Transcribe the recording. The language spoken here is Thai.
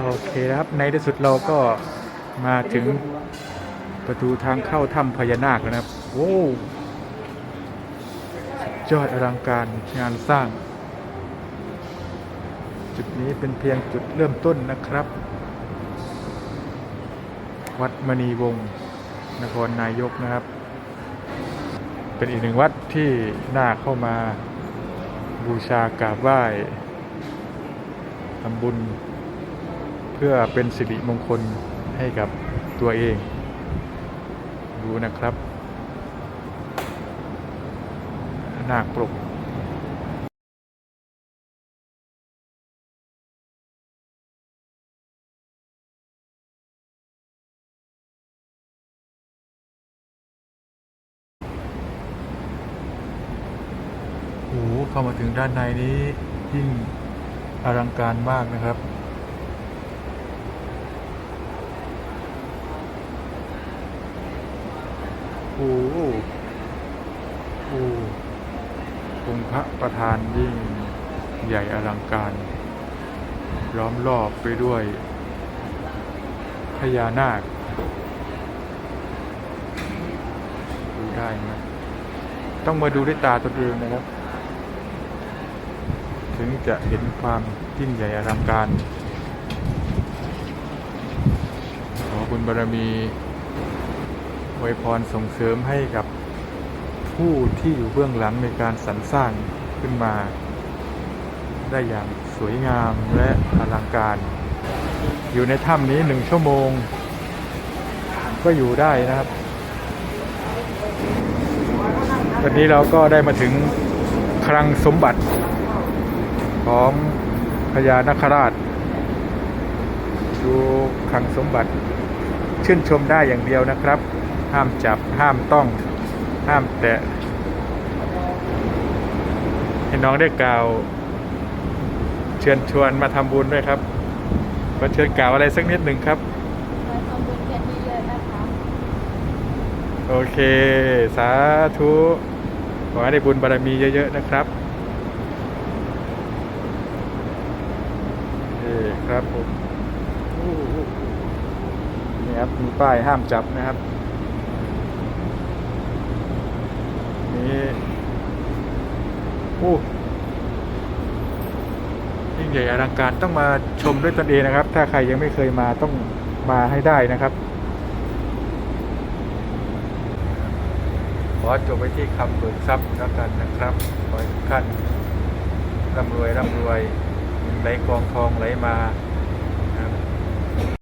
โอเคครับในที่สุดเราก็มาถึงประตูทางเข้าถ้ำพญานาคแล้วนะครับโอ้ยอดอลังการงานสร้าง จุดนี้เป็นเพียงจุดเริ่มต้นนะครับ วัดมณีวงศ์นครนายกนะครับ เป็นอีกหนึ่งวัดที่น่าเข้ามาบูชากราบไหว้ทำบุญ พื่อเป็นสิริมงคลให้กับตัวเอง ดูนะครับนาคปรกโอ้โหเข้ามาถึงด้านในนี้ยิ่งอลังการมากนะครับ โอ้โหโอ้องค์พระประธานยิ่งใหญ่อลังการ ล้อมรอบไปด้วยพญานาคดูได้ไหมต้องมาดูด้วยตาตัวเองนะครับ ถึงจะเห็นความยิ่งใหญ่อลังการ ขอบุญบารมี อวยพรส่งเสริมให้กับผู้ที่อยู่เบื้องหลังในการสรรสร้างขึ้นมา ได้อย่างสวยงามและอลังการ อยู่ในถ้ำนี้หนึ่งชั่วโมง ก็อยู่ได้นะครับ วันนี้เราก็ได้มาถึงคลังสมบัติของพญานาคราชดูคลังสมบัติชื่นชมได้อย่างเดียวนะครับ ห้ามจับห้ามต้องห้ามแตะให้น้องได้กล่าวเชิญชวนมาทำบุญด้วยครับก็เชิญกล่าวอะไรสักนิดหนึ่งครับขอทำบุญกันเยอะๆนะคะโอเค สาธุขอให้ได้บุญบารมีเยอะ ๆ นะครับนี่ครับผมอู้หูนี่ครับมีป้ายห้ามจับนะครับ นี่อู้ยิ่งใหญ่อลังการต้องมาชมด้วยตนเองนะครับ ถ้าใครยังไม่เคยมาต้องมาให้ได้นะครับ ขอจบไปที่คำเบิกทรัพย์แล้วกันนะครับขอให้ทุกท่านร่ำรวยร่ำรวยไหลกองทองไหลมา